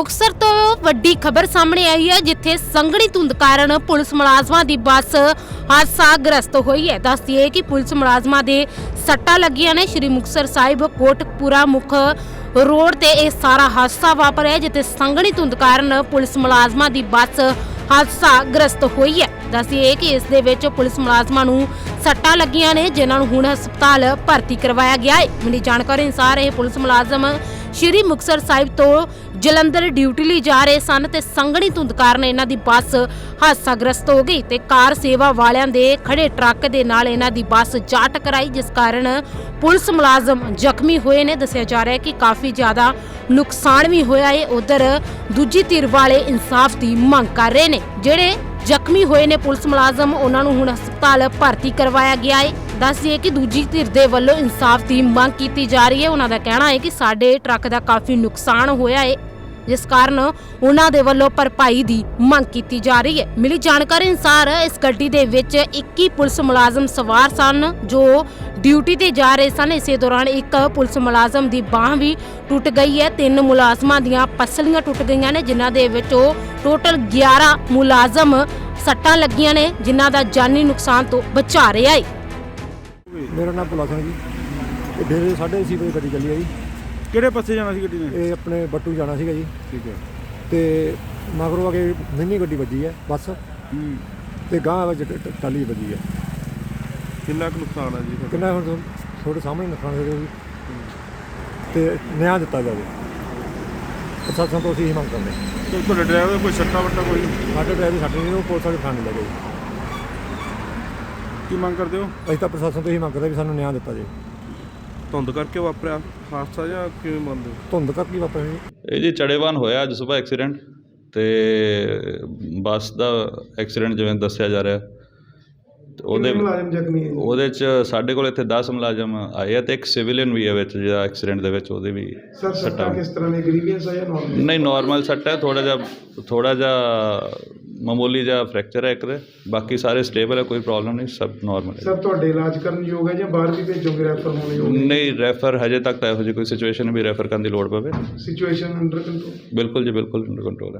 ਮੁਕਸਰ ਤੋਂ ਵੱਡੀ ਖਬਰ ਸਾਹਮਣੇ ਆਈ ਹੈ, ਜਿੱਥੇ ਸੰਘਣੀ ਧੁੰਦ ਕਾਰਨ ਪੁਲਿਸ ਮੁਲਾਜ਼ਮਾਂ ਦੀ ਬੱਸ ਹਾਦਸਾਗ੍ਰਸਤ ਹੋਈ ਹੈ। ਦੱਸਦੀਏ ਕਿ ਪੁਲਿਸ ਮੁਲਾਜ਼ਮਾਂ ਦੇ ਸੱਟਾਂ ਲੱਗੀਆਂ ਨੇ। ਸ਼੍ਰੀ ਮੁਕਸਰ ਸਾਹਿਬ ਕੋਟਕਪੂਰਾ ਮੁਖ ਰੋਡ ਤੇ ਇਹ ਸਾਰਾ ਹਾਦਸਾ ਵਾਪਰਿਆ ਜਿੱਥੇ ਸੰਘਣੀ ਧੁੰਦ ਕਾਰਨ ਪੁਲਿਸ ਮੁਲਾਜ਼ਮਾਂ ਦੀ ਬੱਸ ਹਾਦਸਾਗ੍ਰਸਤ ਹੋਈ ਹੈ। ਦੱਸਦੀਏ ਕਿ ਇਸ ਦੇ ਵਿੱਚ ਪੁਲਿਸ ਮੁਲਾਜ਼ਮਾਂ ਨੂੰ ਸੱਟਾਂ ਲੱਗੀਆਂ ਨੇ, ਜਿਨ੍ਹਾਂ ਨੂੰ ਹੁਣ ਹਸਪਤਾਲ ਭਰਤੀ ਕਰਵਾਇਆ ਗਿਆ ਹੈ। ਮਿਲੀ ਜਾਣਕਾਰੀ ਅਨੁਸਾਰ ਇਹ ਪੁਲਿਸ ਮੁਲਾਜ਼ਮ ਸ਼੍ਰੀ ਮੁਕਤਸਰ ਸਾਹਿਬ ਤੋਂ ਜਲੰਧਰ ਡਿਊਟੀ ਲਈ ਜਾ ਰਹੇ ਸਨ ਤੇ ਸੰਘਣੀ ਧੁੰਦ ਕਾਰਨ ਇਹਨਾਂ ਦੀ ਬੱਸ ਹਾਦਸਾਗ੍ਰਸਤ ਹੋ ਗਈ ਤੇ ਕਾਰ ਸੇਵਾ ਵਾਲਿਆਂ ਦੇ ਖੜੇ ਟਰੱਕ ਦੇ ਨਾਲ ਇਹਨਾਂ ਦੀ ਬੱਸ ਜਾ ਟਕਰਾਈ, ਜਿਸ ਕਾਰਨ ਪੁਲਿਸ ਮੁਲਾਜ਼ਮ ਜ਼ਖਮੀ ਹੋਏ ਨੇ। ਦੱਸਿਆ ਜਾ ਰਿਹਾ ਹੈ ਕਿ ਕਾਫੀ ਜ਼ਿਆਦਾ ਨੁਕਸਾਨ ਵੀ ਹੋਇਆ ਹੈ। ਉਧਰ ਦੂਜੀ ਧਿਰ ਵਾਲੇ ਇਨਸਾਫ ਦੀ ਮੰਗ ਕਰ ਰਹੇ ਨੇ, ਜਿਹੜੇ ਜ਼ਖਮੀ ਹੋਏ ਨੇ ਪੁਲਿਸ ਮੁਲਾਜ਼ਮ। ਉਹਨਾਂ ਨੂੰ ਹੁਣ ਹਸਪਤਾਲ ਭਰਤੀ ਕਰਵਾਇਆ ਗਿਆ ਹੈ ਦੱਸ ਦਈਏ ਕਿ ਦੂਜੀ ਧਿਰ ਦੇ ਵੱਲੋਂ ਇਨਸਾਫ ਦੀ ਮੰਗ ਕੀਤੀ ਜਾ ਰਹੀ ਹੈ। ਉਹਨਾਂ ਦਾ ਕਹਿਣਾ ਹੈ ਕਿ ਸਾਡੇ ਟਰੱਕ ਦਾ ਕਾਫੀ ਨੁਕਸਾਨ ਹੋਇਆ ਹੈ ਜਿਸ ਕਾਰਨ ਉਹਨਾਂ ਦੇ ਵੱਲੋਂ ਭਰਪਾਈ ਦੀ ਮੰਗ ਕੀਤੀ ਜਾ ਰਹੀ ਹੈ। ਮਿਲੀ ਜਾਣਕਾਰੀ ਅਨੁਸਾਰ ਇਸ ਗੱਡੀ ਦੇ ਵਿੱਚ 21 ਪੁਲਿਸ ਮੁਲਾਜ਼ਮ ਸਵਾਰ ਸਨ, ਜੋ ਡਿਊਟੀ ਤੇ ਜਾ ਰਹੇ ਸਨ। ਇਸੇ ਦੌਰਾਨ ਇੱਕ ਪੁਲਿਸ ਮੁਲਾਜ਼ਮ ਦੀ ਬਾਹ ਵੀ ਟੁੱਟ ਗਈ ਹੈ। ਤਿੰਨ ਮੁਲਾਜ਼ਮਾਂ ਦੀਆਂ ਪਸਲੀਆਂ ਟੁੱਟ ਗਈਆਂ ਨੇ, ਜਿਨ੍ਹਾਂ ਦੇ ਵਿੱਚੋਂ ਟੋਟਲ 11 ਮੁਲਾਜ਼ਮ ਸੱਟਾਂ ਲੱਗੀਆਂ ਨੇ, ਜਿਨ੍ਹਾਂ ਦਾ ਜਾਨੀ ਨੁਕਸਾਨ ਤੋਂ ਬਚਾ ਰਿਹਾ ਹੈ। ਮੇਰਾ ਨਾਮ ਭੁਲਾ ਸਿੰਘ ਜੀ। ਇਹ ਡੇਰੇ ਸਾਢੇ ਛੇ ਵਜੇ ਗੱਡੀ ਚੱਲੀ ਆ ਜੀ। ਕਿਹੜੇ ਪਾਸੇ ਜਾਣਾ ਸੀ ਗੱਡੀ ਨੇ? ਇਹ ਆਪਣੇ ਬੱਟੂ ਜਾਣਾ ਸੀਗਾ ਜੀ। ਠੀਕ ਹੈ। ਤੇ ਮਗਰੋਂ ਕੇ ਮਿੰਨੀ ਗੱਡੀ ਵੱਜੀ ਹੈ ਬੱਸ। ਹੂੰ। ਤੇ ਗਾਂ ਵਿੱਚ ਟ- ਟ- ਟਾਲੀ ਵੱਜੀ ਹੈ। ਕਿੰਨਾ ਕੁ ਨੁਕਸਾਨ ਹੈ ਜੀ ਤੁਹਾਡਾ? ਕਿੰਨਾ ਹੁਣ ਤੁਹਾਨੂੰ- ਤੁਹਾਡੇ ਸਾਹਮਣੇ ਨੁਕਸਾਨ ਹੋ ਜੀ। ਤੇ ਨਿਆਂ ਦਿੱਤਾ ਜਾਵੇ। ਪ੍ਰਸ਼ਾਸਨ ਤੋਂ ਅਸੀਂ ਇਹ ਮੰਗ ਕਰਦੇ ਹਾਂ। ਤੇ ਤੁਹਾਡੇ ਡਰਾਈਵਰ ਦਾ ਕੋਈ ਸੱਟਾ ਵੱਟਾ ਕੋਈ? ਸਾਡੇ ਡਰਾਈਵਰ ਸਾਡੇ ਨੇ ਉਹ ਪੁਲਿਸ ਵਾਲੇ ਥਾਣੇ ਲੈ ਗਏ। ਜੀ। ਕੀ ਮੰਗ ਕਰਦੇ ਹੋ? ਅਸੀਂ ਤਾਂ ਪ੍ਰਸ਼ਾਸਨ ਤੋਂ ਇਹ ਮੰਗ ਕਰਦੇ ਵੀ ਸਾਨੂੰ ਨਿਆਂ ਦਿੱਤਾ ਜਾਵੇ। ਧੁੰਦ ਕਰਕੇ ਵਾਪਰਿਆ? ਹਾਦਸਾ ਜਾਂ ਕਿਵੇਂ ਮੰਨਦੇ ਹੋ? ਧੁੰਦ ਕਰਕੇ ਹੀ ਵਾਪਰਿਆ ਇਹ ਜੀ ਚੜੇਵਾਨ ਹੋਇਆ ਅੱਜ ਸਵੇਰ ਐਕਸੀਡੈਂਟ ਤੇ ਬੱਸ ਦਾ ਐਕਸੀਡੈਂਟ ਜਿਵੇਂ ਦੱਸਿਆ ਜਾ ਰਿਹਾ। ਤੇ ਉਹਦੇ ਉਹਦੇ ਚ ਸਾਡੇ ਕੋਲ ਇੱਥੇ 10 ਮੁਲਾਜ਼ਮ ਆਏ ਆ ਤੇ ਇੱਕ ਸਿਵਲੀਅਨ ਵੀ ਹੈ ਵਿੱਚ ਜਿਹੜਾ ਐਕਸੀਡੈਂਟ ਦੇ ਵਿੱਚ ਉਹਦੇ ਵੀ ਸਰ ਸੱਟਾਂ ਕਿਸ ਤਰ੍ਹਾਂ ਦੀ ਗਰੀਬੀਅੰਸ ਆ ਜਾਂ ਨਾਰਮਲ ਨਹੀਂ ਨਾਰਮਲ ਸੱਟ ਹੈ ਥੋੜਾ ਜਿਹਾ ਥੋੜਾ ਜਿਹਾ ਮਾਮੂਲੀ ਜਿਹਾ ਫ੍ਰੈਕਚਰ ਹੈ ਇੱਕ ਦੇ ਬਾਕੀ ਸਾਰੇ ਸਟੇਬਲ ਹੈ ਕੋਈ ਪ੍ਰੋਬਲਮ ਨਹੀਂ ਸਭ ਨਾਰਮਲ ਹੈ। ਸਰ ਤੁਹਾਡੇ ਇਲਾਜ ਕਰਨ ਯੋਗ ਹੈ ਜਾਂ ਬਾਹਰ ਵੀ ਭੇਜੋਗੇ ਰੈਫਰ ਹੋਣ ਯੋਗ ਨਹੀਂ ਰੈਫਰ ਹਜੇ ਤੱਕ ਤਾਂ ਇਹੋ ਜਿਹੀ ਕੋਈ ਸਿਚੁਏਸ਼ਨ ਵੀ ਰੈਫਰ ਕਰਨ ਦੀ ਲੋੜ ਪਵੇ। ਸਿਚੁਏਸ਼ਨ ਅੰਡਰ ਕੰਟਰੋਲ ਬਿਲਕੁਲ ਜੀ ਬਿਲਕੁਲ ਅੰਡਰ ਕੰਟਰੋਲ ਹੈ।